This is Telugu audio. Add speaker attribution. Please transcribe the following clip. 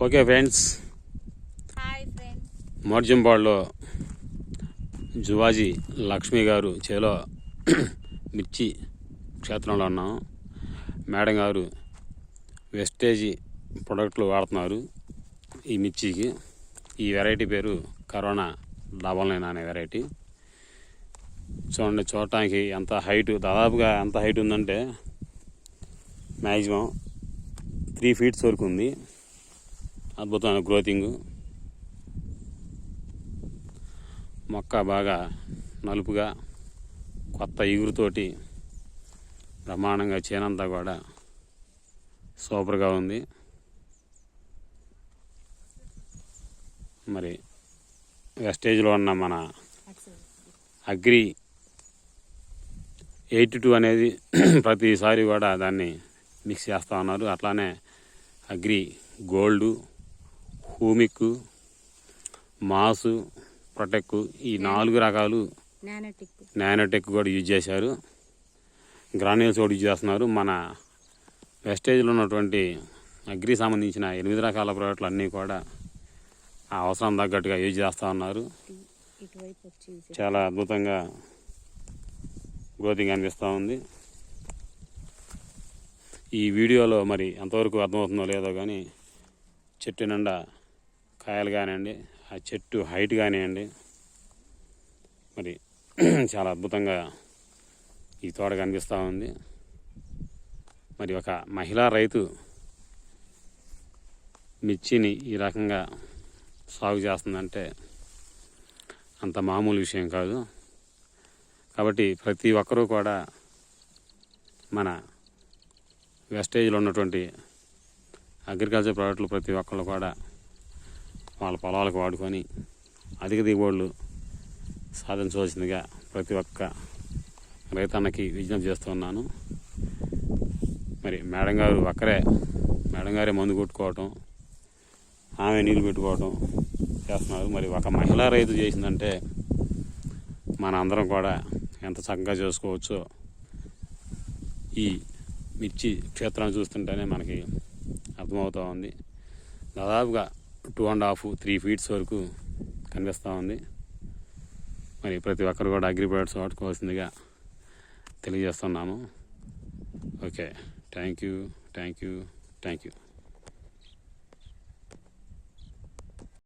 Speaker 1: Okay friends. మోర్జంపాడులో జువాజీ లక్ష్మి గారు చేలో మిర్చి క్షేత్రంలో ఉన్నాం. మేడం గారు వెస్టేజీ ప్రొడక్ట్లు వాడుతున్నారు ఈ మిర్చికి. ఈ వెరైటీ పేరు కరోనా డబల్ నైన్ అనే వెరైటీ. చూడండి చూడటానికి ఎంత హైట్ దాదాపుగా ఎంత హైట్ ఉందంటే మ్యాక్సిమం త్రీ ఫీట్స్ వరకు ఉంది. అద్భుతమైన గ్రోతింగ్. మొక్క బాగా నలుపుగా కొత్త ఇగురుతోటి బ్రహ్మాండంగా చేనంతా కూడా సూపర్గా ఉంది. మరి వెస్టేజ్లో ఉన్న మన అగ్రి ఎయిటీ టూ అనేది ప్రతిసారి కూడా దాన్ని మిక్స్ చేస్తూ ఉన్నారు. అట్లానే agri gold humic mass protek ఈ నాలుగు రకాలు
Speaker 2: నానోటిక్
Speaker 1: నానోటెక్ కూడా యూజ్ చేశారు. గ్రాన్యూల్స్ కూడా యూజ్ చేస్తున్నారు. మన వెస్టేజ్లో ఉన్నటువంటి అగ్రి సంబంధించిన ఎనిమిది రకాల ప్రోడక్ట్లు అన్నీ కూడా ఆ అవసరం తగ్గట్టుగా యూజ్ చేస్తూ ఉన్నారు. చాలా అద్భుతంగా గ్రోతింగ్ అనిపిస్తూ ఉంది. ఈ వీడియోలో మరి ఎంతవరకు అర్థమవుతుందో లేదో కానీ చెట్టు నిండా కాయలు కానివ్వండి ఆ చెట్టు హైట్ కానివ్వండి మరి చాలా అద్భుతంగా ఈ తోట కనిపిస్తూ ఉంది. మరి ఒక మహిళా రైతు మిర్చిని ఈ రకంగా సాగు చేస్తుందంటే అంత మామూలు విషయం కాదు. కాబట్టి ప్రతి ఒక్కరూ కూడా మన వెస్టేజ్లో ఉన్నటువంటి అగ్రికల్చర్ ప్రోడక్ట్లు ప్రతి ఒక్కళ్ళు కూడా వాళ్ళ పొలాలకు వాడుకొని అధిక దిగుబడులు సాధించవలసిందిగా ప్రతి ఒక్క రైతన్నకి విజ్ఞప్తి చేస్తున్నాను మరి మేడం గారు ఒక్కరే మేడం గారే మందు కొట్టుకోవటం ఆమె నీళ్ళు పెట్టుకోవటం చేస్తున్నారు. మరి ఒక మహిళా రైతు చేసిందంటే మన అందరం కూడా ఎంత చక్కగా చేసుకోవచ్చో ఈ మిర్చి క్షేత్రాన్ని చూస్తుంటేనే మనకి అర్థమవుతూ ఉంది. దాదాపుగా two and half three feets వరకు కనిపిస్తూ ఉంది. మరి ప్రతి ఒక్కరు కూడా అగ్రి వాడుకోవాల్సిందిగా తెలియజేస్తున్నాము okay. Thank you thank you thank you.